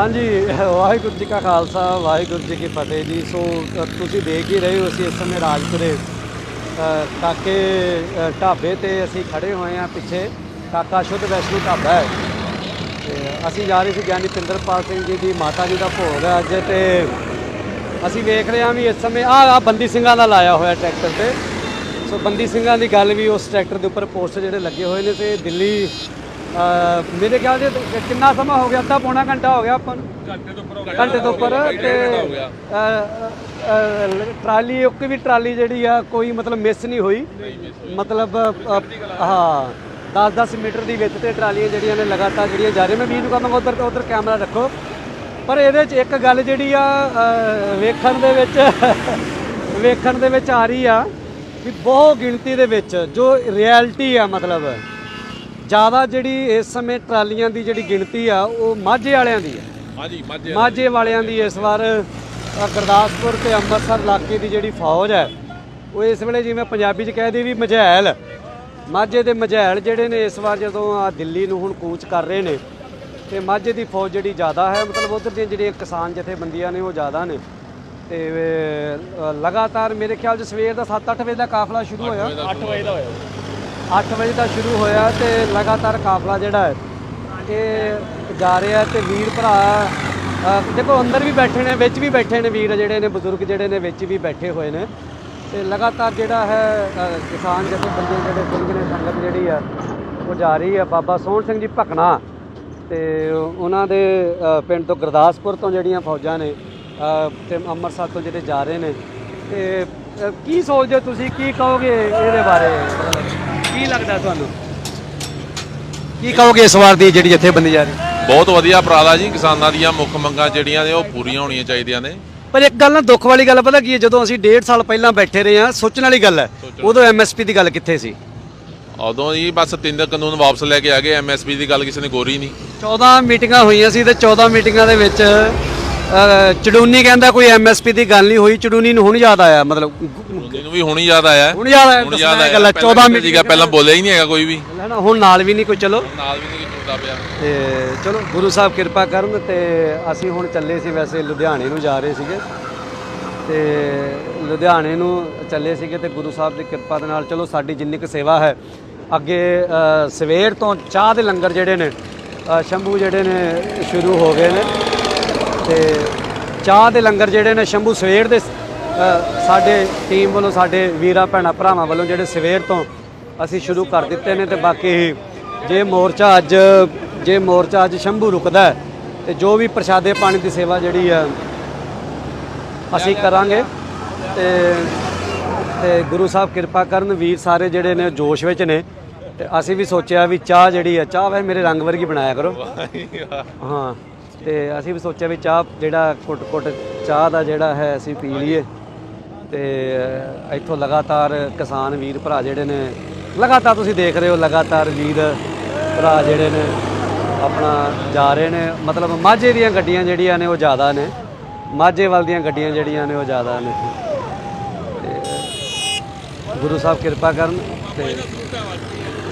ਹਾਂਜੀ, ਵਾਹਿਗੁਰੂ ਜੀ ਕਾ ਖਾਲਸਾ, ਵਾਹਿਗੁਰੂ ਜੀ ਕੀ ਫਤਿਹ ਜੀ। ਸੋ ਤੁਸੀਂ ਦੇਖ ਹੀ ਰਹੇ ਹੋ ਅਸੀਂ ਇਸ ਸਮੇਂ ਰਾਜਪੁਰੇ ਕਾਕੇ ਢਾਬੇ ਤੇ ਅਸੀਂ ਖੜੇ ਹੋਏ ਹਾਂ ਪਿੱਛੇ। ਕਾਕਾ ਸ਼ੁੱਧ ਵੈਸ਼ਨੂ ਢਾਬਾ ਹੈ। ਤੇ ਅਸੀਂ ਜਾ ਰਹੇ ਸੀ ਗਿਆਨੀ ਪਿੰਦਰਪਾਲ ਸਿੰਘ ਜੀ ਦੀ, ਮਾਤਾ ਜੀ ਦਾ ਭੋਗ ਹੈ ਅੱਜ ਤੇ ਅਸੀਂ ਵੇਖ ਰਹੇ ਹਾਂ ਵੀ ਇਸ ਸਮੇਂ ਆ ਆ ਬੰਦੀ ਸਿੰਘਾਂ ਦਾ ਲਾਇਆ ਹੋਇਆ ਟਰੈਕਟਰ ਤੇ। ਸੋ ਬੰਦੀ ਸਿੰਘਾਂ ਦੀ ਗੱਲ ਵੀ ਉਸ ਟਰੈਕਟਰ ਦੇ ਉੱਪਰ ਪੋਸਟਰ ਜਿਹੜੇ ਲੱਗੇ ਹੋਏ ਨੇ ਤੇ ਦਿੱਲੀ ਮੇਰੇ ਖਿਆਲ ਦੇ ਕਿੰਨਾ ਸਮਾਂ ਹੋ ਗਿਆ ਅੱਧਾ ਪੌਣਾ ਘੰਟਾ ਹੋ ਗਿਆ ਆਪਾਂ ਨੂੰ। ਘੰਟੇ ਤੋਂ ਉੱਪਰ ਘੰਟੇ ਤੋਂ ਉੱਪਰ ਟਰਾਲੀ ਇੱਕ ਵੀ ਟਰਾਲੀ ਜਿਹੜੀ ਆ ਕੋਈ ਮਤਲਬ ਮਿਸ ਨਹੀਂ ਹੋਈ। ਮਤਲਬ ਹਾਂ 10-10 ਮੀਟਰ ਦੀ ਵਿੱਚ ਤੇ ਟਰਾਲੀਆਂ ਜਿਹੜੀਆਂ ਨੇ ਲਗਾਤਾਰ ਜਿਹੜੀਆਂ ਜਾ ਰਹੀਆਂ। ਮੈਂ ਵੀਰ ਨੂੰ ਕਹਾਂਗਾ ਉਧਰ ਉਧਰ ਕੈਮਰਾ ਰੱਖੋ। ਪਰ ਇਹਦੇ 'ਚ ਇੱਕ ਗੱਲ ਜਿਹੜੀ ਆ ਵੇਖਣ ਦੇ ਵਿੱਚ ਵੇਖਣ ਦੇ ਵਿੱਚ ਆ ਰਹੀ ਆ ਵੀ ਬਹੁਤ ਗਿਣਤੀ ਦੇ ਵਿੱਚ ਜੋ ਰਿਐਲਿਟੀ ਆ ਮਤਲਬ ਜ਼ਿਆਦਾ ਜਿਹੜੀ ਇਸ ਸਮੇਂ ਟਰਾਲੀਆਂ ਦੀ ਜਿਹੜੀ ਗਿਣਤੀ ਆ ਉਹ ਮਾਝੇ ਵਾਲਿਆਂ ਦੀ ਆ ਹਾਂਜੀ ਮਾਝੇ ਮਾਝੇ ਵਾਲਿਆਂ ਦੀ ਇਸ ਵਾਰ ਅ, ਗੁਰਦਾਸਪੁਰ ਤੇ ਅੰਮ੍ਰਿਤਸਰ ਇਲਾਕੇ ਦੀ ਜਿਹੜੀ ਫੌਜ ਹੈ ਉਹ ਇਸ ਵੇਲੇ ਜਿਵੇਂ ਪੰਜਾਬੀ 'ਚ ਕਹਿ ਦਈਏ ਵੀ ਮਝੈਲ ਮਾਝੇ ਦੇ ਮਝੈਲ ਜਿਹੜੇ ਨੇ ਇਸ ਵਾਰ ਜਦੋਂ ਆ ਦਿੱਲੀ ਨੂੰ ਹੁਣ ਕੂਚ ਕਰ ਰਹੇ ਨੇ ਤੇ ਮਾਝੇ ਦੀ ਫੌਜ ਜਿਹੜੀ ਜ਼ਿਆਦਾ ਹੈ ਮਤਲਬ ਉਧਰ ਦੀਆਂ ਜਿਹੜੀਆਂ ਕਿਸਾਨ ਜਥੇਬੰਦੀਆਂ ਨੇ ਉਹ ਜ਼ਿਆਦਾ ਨੇ ਤੇ ਅ, ਲਗਾਤਾਰ ਮੇਰੇ ਖਿਆਲ 'ਚ ਸਵੇਰ ਦਾ 7-8 ਵਜੇ ਦਾ ਕਾਫਲਾ ਸ਼ੁਰੂ ਹੋਇਆ। 8 ਵਜੇ ਦਾ ਹੋਇਆ। 8 ਵਜੇ ਦਾ ਸ਼ੁਰੂ ਹੋਇਆ ਤੇ ਲਗਾਤਾਰ ਕਾਫਲਾ ਜਿਹੜਾ ਹੈ ਇਹ ਜਾ ਰਿਹਾ ਤੇ ਵੀਰ ਭਰਾ ਦੇਖੋ ਅੰਦਰ ਵੀ ਬੈਠੇ ਨੇ ਵਿੱਚ ਵੀ ਬੈਠੇ ਨੇ ਵੀਰ ਜਿਹੜੇ ਨੇ ਬਜ਼ੁਰਗ ਜਿਹੜੇ ਨੇ ਵਿੱਚ ਵੀ ਬੈਠੇ ਹੋਏ ਨੇ। ਤੇ ਲਗਾਤਾਰ ਜਿਹੜਾ ਹੈ ਅ, ਕਿਸਾਨ ਜਥੇਬੰਦੀਆਂ ਜਿਹੜੇ ਸਿੰਘ ਨੇ ਸੰਗਤ ਜਿਹੜੀ ਆ ਉਹ ਜਾ ਰਹੀ ਆ। ਬਾਬਾ ਸੋਹਣ ਸਿੰਘ ਜੀ ਭਕਣਾ ਤੇ ਉਹਨਾਂ ਦੇ ਪਿੰਡ ਤੋਂ ਗੁਰਦਾਸਪੁਰ ਤੋਂ ਜਿਹੜੀਆਂ ਫੌਜਾਂ ਨੇ ਅ, ਤੇ ਅੰਮ੍ਰਿਤਸਰ ਤੋਂ ਜਿਹੜੇ ਜਾ ਰਹੇ ਨੇ। ਤੇ ਕੀ ਸੋਚਦੇ ਹੋ ਤੁਸੀਂ? ਕੀ ਕਹੋਗੇ ਇਹਦੇ ਬਾਰੇ? ਕੀ ਲੱਗਦਾ ਤੁਹਾਨੂੰ? ਕੀ ਕਹੋਗੇ ਇਸ ਵਾਰ ਦੀ ਜਿਹੜੀ ਜਥੇਬੰਦੀ ਜਾ ਰਹੀ? ਬਹੁਤ ਵਧੀਆ ਉਪਰਾਲਾ ਜੀ ਕਿਸਾਨਾਂ ਦੀਆਂ ਮੁੱਖ ਮੰਗਾਂ ਜਿਹੜੀਆਂ ਨੇ ਉਹ ਪੂਰੀਆਂ ਹੋਣੀਆਂ ਚਾਹੀਦੀਆਂ ਨੇ। ਪਰ ਇੱਕ ਗੱਲ ਨਾ ਦੁੱਖ ਵਾਲੀ ਗੱਲ ਪਤਾ ਕੀ ਹੈ? ਜਦੋਂ ਅਸੀਂ 1.5 ਸਾਲ ਪਹਿਲਾਂ ਬੈਠੇ ਰਹੇ ਹਾਂ ਸੋਚਣ ਵਾਲੀ ਗੱਲ ਹੈ ਉਦੋਂ ਐਮਐਸਪੀ ਦੀ ਗੱਲ ਕਿੱਥੇ ਸੀ? ਉਦੋਂ ਜੀ ਬਸ ਤਿੰਨ ਕਾਨੂੰਨ ਵਾਪਸ ਲੈ ਕੇ ਆ ਗਏ ਐਮਐਸਪੀ ਦੀ ਗੱਲ ਕਿਸੇ ਨੇ ਗੋਰੀ ਨਹੀਂ। 14 ਮੀਟਿੰਗਾਂ ਹੋਈਆਂ ਸੀ ਤੇ 14 ਮੀਟਿੰਗਾਂ ਦੇ ਵਿੱਚ ਚੜੂਨੀ ਕਹਿੰਦਾ ਕੋਈ ਐਮਐਸਪੀ ਦੀ ਗੱਲ ਨਹੀਂ ਹੋਈ ਚੜੂਨੀ ਨੂੰ ਹੁਣ ਯਾਦ ਆਇਆ ਮਤਲਬ ਉਹਨੂੰ ਵੀ ਹੁਣ ਹੀ ਯਾਦ ਆਇਆ। ਹੁਣ ਯਾਦ ਆਇਆ ਹੁਣ ਯਾਦ ਆਇਆ। ਗੱਲ ਹੈ, 14 ਪਹਿਲਾਂ ਮੀਟਿੰਗ ਸੀਗਾ, ਪਹਿਲਾਂ ਬੋਲਿਆ ਹੀ ਨਹੀਂ ਹੈਗਾ ਕੋਈ ਵੀ। ਹੈ ਨਾ ਹੁਣ ਨਾਲ ਵੀ ਨਹੀਂ ਕੋਈ ਚਲੋ। ਨਾਲ ਵੀ ਨਹੀਂ ਜੁੜਦਾ ਪਿਆ। ਤੇ ਚਲੋ ਗੁਰੂ ਸਾਹਿਬ ਕਿਰਪਾ ਕਰਨ ਤੇ ਅਸੀਂ ਹੁਣ ਚੱਲੇ ਸੀ ਵੈਸੇ ਲੁਧਿਆਣੇ ਨੂੰ ਜਾ ਰਹੇ ਸੀਗੇ। ਤੇ ਲੁਧਿਆਣੇ ਨੂੰ ਚੱਲੇ ਸੀਗੇ ਤੇ ਗੁਰੂ ਸਾਹਿਬ ਦੀ ਕਿਰਪਾ ਦੇ ਨਾਲ ਚਲੋ ਸਾਡੀ ਜਿੰਨੀ ਕੁ ਸੇਵਾ ਹੈ ਅੱਗੇ ਅ, ਸਵੇਰ ਤੋਂ ਚਾਹ ਦੇ ਲੰਗਰ ਜਿਹੜੇ ਨੇ ਅ, ਸ਼ੰਭੂ ਜਿਹੜੇ ਨੇ ਸ਼ੁਰੂ ਹੋ ਗਏ ਨੇ। ਤੇ ਚਾਹ ਦੇ ਲੰਗਰ ਜਿਹੜੇ ਨੇ ਸ਼ੰਭੂ ਸਵੇਰ ਦੇ ਸਾਡੇ ਟੀਮ ਵੱਲੋਂ ਸਾਡੇ ਵੀਰਾਂ ਭੈਣਾਂ ਭਰਾਵਾਂ ਵੱਲੋਂ ਜਿਹੜੇ ਸਵੇਰ ਤੋਂ ਅਸੀਂ ਸ਼ੁਰੂ ਕਰ ਦਿੱਤੇ ਨੇ ਤੇ ਬਾਕੀ ਜੇ ਮੋਰਚਾ ਅੱਜ ਜੇ ਮੋਰਚਾ ਅੱਜ ਸ਼ੰਭੂ ਰੁਕਦਾ ਤੇ ਜੋ ਵੀ ਪ੍ਰਸ਼ਾਦੇ ਪਾਣੀ ਦੀ ਸੇਵਾ ਜਿਹੜੀ ਆ ਅਸੀਂ ਕਰਾਂਗੇ। ਤੇ ਤੇ ਗੁਰੂ ਸਾਹਿਬ ਕਿਰਪਾ ਕਰਨ ਵੀਰ ਸਾਰੇ ਜਿਹੜੇ ਨੇ ਜੋਸ਼ ਵਿੱਚ ਨੇ ਤੇ ਅਸੀਂ ਵੀ ਸੋਚਿਆ ਵੀ ਚਾਹ ਜਿਹੜੀ ਆ ਚਾਹ ਵੈਸੇ ਮੇਰੇ ਰੰਗ ਵਰਗੀ ਬਣਾਇਆ ਕਰੋ। ਹਾਂ। ਤੇ ਅਸੀਂ ਵੀ ਸੋਚਿਆ ਵੀ ਚਾਹ, ਜਿਹੜਾ ਕੁੱਟ ਕੁੱਟ ਚਾਹ ਦਾ ਜਿਹੜਾ ਹੈ, ਅਸੀਂ ਪੀ ਲਈਏ। ਤੇ ਇੱਥੋਂ ਲਗਾਤਾਰ ਕਿਸਾਨ ਵੀਰ ਭਰਾ ਜਿਹੜੇ ਨੇ, ਲਗਾਤਾਰ ਤੁਸੀਂ ਦੇਖ ਰਹੇ ਹੋ, ਲਗਾਤਾਰ ਵੀਰ ਭਰਾ ਜਿਹੜੇ ਨੇ, ਆਪਣਾ ਜਾ ਰਹੇ ਨੇ। ਮਤਲਬ ਮਾਝੇ ਦੀਆਂ ਗੱਡੀਆਂ ਜਿਹੜੀਆਂ ਨੇ, ਉਹ ਜ਼ਿਆਦਾ ਨੇ। ਮਾਝੇ ਵੱਲ ਦੀਆਂ ਗੱਡੀਆਂ ਜਿਹੜੀਆਂ ਨੇ, ਉਹ ਜ਼ਿਆਦਾ ਨੇ। ਤੇ, ਗੁਰੂ ਸਾਹਿਬ ਕਿਰਪਾ ਕਰਨ ਤੇ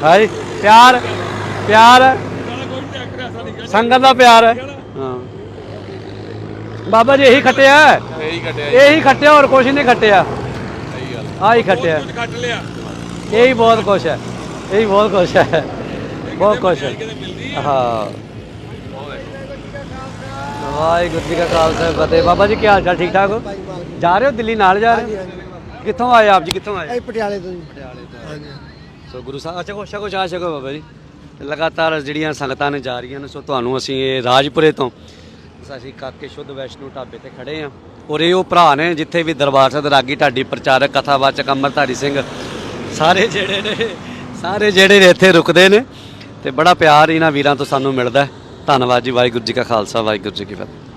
ਹਾਈ ਪਿਆਰ ਪਿਆਰ। ਸੰਗਤ ਦਾ ਪਿਆਰ ਹੈ। ਬਾਬਾ ਜੀ ਇਹੀ ਖੱਟਿਆ। ਹੈ। ਇਹੀ ਕੱਢਿਆ ਇਹੀ ਖੱਟਿਆ ਹੋਰ ਕੁਝ ਨਹੀਂ ਖੱਟਿਆ। ਸਹੀ ਗੱਲ। ਆ ਹੀ ਖੱਟਿਆ। ਕੱਟ ਲਿਆ। ਇਹੀ ਬਹੁਤ ਕੁਛ ਹੈ। ਇਹੀ ਬਹੁਤ ਕੁਛ ਹੈ। ਬਹੁਤ ਕੁਛ ਹੈ। ਹਾਂ। ਵਾਹਿਗੁਰੂ ਜੀ ਕਾ ਖਾਲਸਾ ਫਤਿਹ। ਬਾਬਾ ਜੀ ਕੀ ਹਾਲ ਚਾਲ? ਠੀਕ ਠਾਕ ਹੋ? ਜਾ। ਰਹੇ ਹੋ ਦਿੱਲੀ ਨਾਲ ਜਾ ਰਹੇ ਹੋ? ਕਿੱਥੋਂ ਆਏ ਆਪ ਜੀ? ਕਿੱਥੋਂ ਆਏ? ਇਹ ਪਟਿਆਲੇ ਤੋਂ ਜੀ। ਪਟਿਆਲੇ ਤੋਂ। ਹਾਂਜੀ। ਸੋ ਗੁਰੂ ਸਾਹਿਬ ਅੱਛਾ ਕੋ ਚਾਹ ਛਕੋ ਬਾਬਾ ਜੀ। ਲਗਾਤਾਰ ਜਿਹੜੀਆਂ ਸੰਗਤਾਂ ਨੇ ਜਾ ਰਹੀਆਂ ਨੇ ਸੋ ਤੁਹਾਨੂੰ ਅਸੀਂ ਇਹ ਰਾਜਪੁਰੇ ਤੋਂ ਅਸੀਂ ਕਾਕੇ ਸ਼ੁੱਧ ਵੈਸ਼ਨੂ ਢਾਬੇ ਤੇ ਖੜੇ ਆ। ਔਰ ਇਹ ਉਹ ਭਰਾ ਨੇ ਜਿੱਥੇ ਵੀ ਦਰਬਾਰ ਸਾਹਿਬ ਰਾਗੀ ਢਾਡੀ ਪ੍ਰਚਾਰਕ, ਕਥਾਵਾਚਕ ਅਮਰਧਾਰੀ ਸਿੰਘ, ਸਾਰੇ ਜਿਹੜੇ ਨੇ, ਸਾਰੇ ਜਿਹੜੇ ਨੇ ਇੱਥੇ ਰੁਕਦੇ ਨੇ। ਤੇ ਬੜਾ ਪਿਆਰ ਇਹਨਾਂ ਵੀਰਾਂ ਤੋਂ ਸਾਨੂੰ ਮਿਲਦਾ ਧੰਨਵਾਦ ਜੀ, ਵਾਹਿਗੁਰੂ ਜੀ ਕਾ ਖਾਲਸਾ, ਵਾਹਿਗੁਰੂ ਜੀ ਕੀ ਫਤਿਹ।